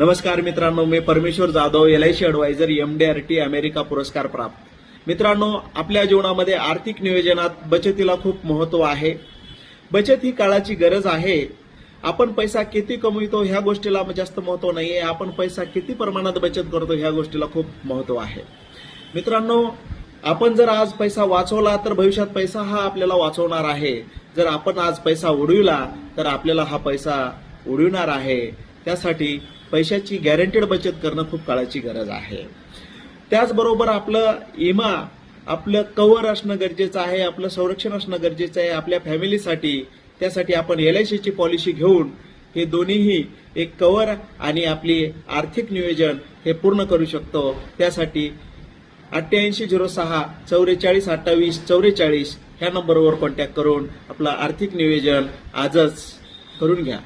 नमस्कार मित्रांनो मी Parmeshwar Jadhav L I C advisor M D R T America पुरस्कार प्राप्त. मित्रांनो आपल्या जीवनामध्ये आर्थिक नियोजनात बचतीला खूप महत्त्व आहे. बचत ही काळाची गरज आहे. आपण पैसा किती कमवितो ह्या गोष्टीला जास्त महत्त्व नाहीये. आपण पैसा किती प्रमाणात बचत करतो ह्या गोष्टीला खूप महत्त्व आहे. मित्रांनो आपण जर आज पैसा वाचवला तर भविष्यात पैसा हा आपल्याला वाचवणार आहे. जर आपण आज पैसा उडविला तर आपल्याला हा पैसा उडविणार आहे. त्यासाठी पैशाची गॅरंटेड बचत करणं खूप काळाची गरज आहे. त्याचबरोबर आपलं इमा आपलं कवर असणं गरजेचं आहे आपलं संरक्षण असणं गरजेचं आहे आपल्या फॅमिलीसाठी त्यासाठी आपण एल आय सीची पॉलिसी घेऊन हे दोन्हीही एक कवर आणि आपली आर्थिक नियोजन हे पूर्ण करू शकतो. त्यासाठी अठ्ठ्याऐंशी झिरो सहा चौवेचाळीस अठ्ठावीस चौवेचाळीस ह्या नंबरवर कॉन्टॅक्ट करून आपलं आर्थिक नियोजन आजच करून घ्या.